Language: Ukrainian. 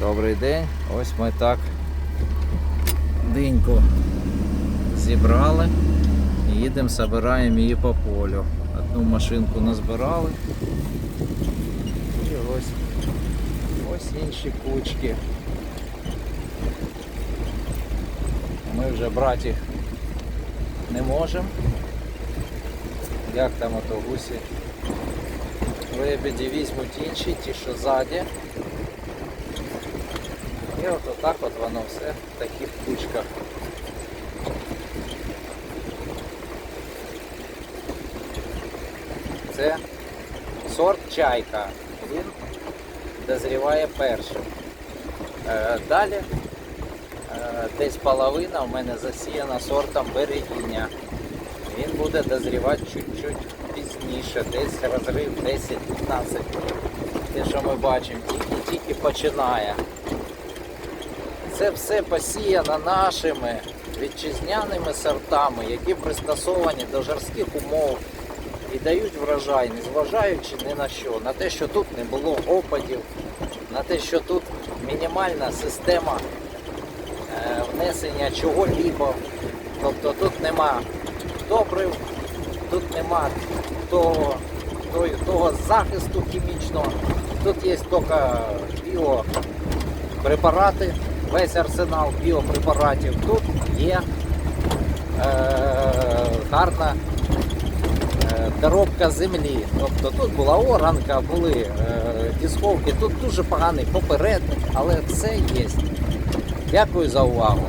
Добрий день. Ось ми так диньку зібрали і їдемо, збираємо її по полю. Одну машинку назбирали. І ось, ось інші кучки. Ми вже брати їх не можемо. Як там ото гусі? Лебеді візьмуть інші, ті, що ззаді. І от отак от воно все в таких кучках. Це сорт чайка. Він дозріває першим. Е, Далі е, десь половина в мене засіяна сортом берегиня. Він буде дозрівати чуть-чуть пізніше, десь розрив 10-15 днів. Те, що ми бачимо, тільки-тільки починає. Це все посіяно нашими вітчизняними сортами, які пристосовані до жорстких умов і дають врожай, не зважаючи ні на що, на те, що тут не було опадів, на те, що тут мінімальна система е, внесення чого-либо. Тобто тут нема добрив, тут нема того, того, того захисту хімічного, тут є тільки біопрепарати, весь арсенал біопрепаратів. Тут є е, гарна е, доробка землі. Тобто тут була оранка, були е, дісковки, тут дуже поганий попередник, але все є. Дякую за увагу.